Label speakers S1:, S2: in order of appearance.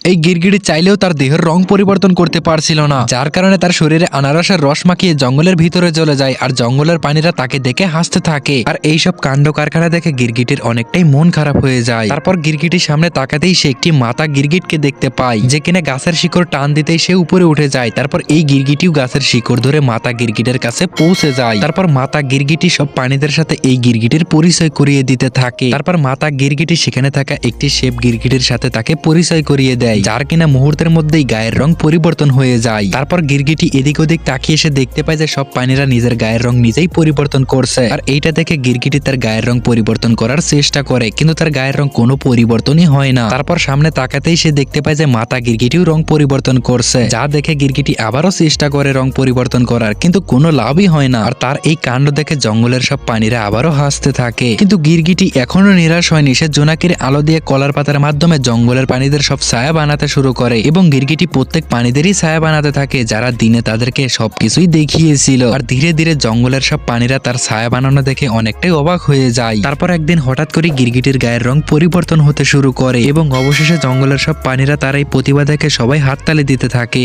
S1: এই গিরগিটি চাইলেও তার দেহের রং পরিবর্তন করতে পারছিল না, যার কারণে তার শরীরে আনারসের রস মাখিয়ে জঙ্গলের ভিতরে চলে যায় আর জঙ্গলের পানিরা তাকে দেখে হাসতে থাকে। আর এইসব কাণ্ড কারখানা দেখে গিরগিটির অনেকটাই মন খারাপ হয়ে যায়। তারপর গিরগিটির সামনে তাকাতেই সে একটি মাতা গিরগিটকে দেখতে পায়। যে কিনা গাছের শিকড় টান দিতেই সে উপরে উঠে যায়। তারপর এই গিরগিটিও গাছের শিকড় ধরে মাতা গিরগিটের কাছে পৌঁছে যায়। তারপর মাতা গিরগিটি সব প্রাণীদের সাথে এই গিরগিটির পরিচয় করিয়ে দিতে থাকে। তারপর মাতা গিরগিটি সেখানে থাকা একটি শেপ গিরগিটির সাথে তাকে পরিচয় করিয়ে দেয়। যার কিনা মুহূর্তের মধ্যেই গায়ের রং পরিবর্তন হয়ে যায়। তারপর গিরগিটি এদিক ওদিক তাকিয়ে এসে দেখতে পায় যে সব প্রাণীরা নিজের গায়ের রং নিজেই পরিবর্তন করছে। আর এইটা দেখে গিরগিটি তার গায়ের রং পরিবর্তন করার চেষ্টা করে, কিন্তু তার গায়ের রং কোনো পরিবর্তনই হয় না। তারপর সামনে তাকাতেই সে দেখতে পায় যে মাতা গিরগিটিও রং পরিবর্তন করছে, যা দেখে গিরগিটি আবারও চেষ্টা করে রং পরিবর্তন করার, কিন্তু কোনো লাভই হয় না। আর তার এই কাণ্ড দেখে জঙ্গলের সব প্রাণীরা আবারও হাসতে থাকে। কিন্তু গিরগিটি এখনও নিরাশ হয়নি। সে জোনাকির আলো দিয়ে কলার পাতার মাধ্যমে জঙ্গলের প্রাণীদের সব ছায়া বানাতে শুরু করে এবং গিরগিটি প্রত্যেক প্রাণীদেরই ছায়া বানাতে থাকে, যারা দিনে তাদেরকে সবকিছুই দেখিয়েছিল। আর ধীরে ধীরে জঙ্গলের সব প্রাণীরা তার ছায়া বানানো দেখে অনেকটাই অবাক হয়ে যায়। তারপর একদিন হঠাৎ করে গিরগিটির গায়ের রং পরিবর্তন হতে শুরু করে এবং অবশেষে জঙ্গলের সব প্রাণীরা তার এই প্রতিভা দেখে সবাই হাততালি দিতে থাকে।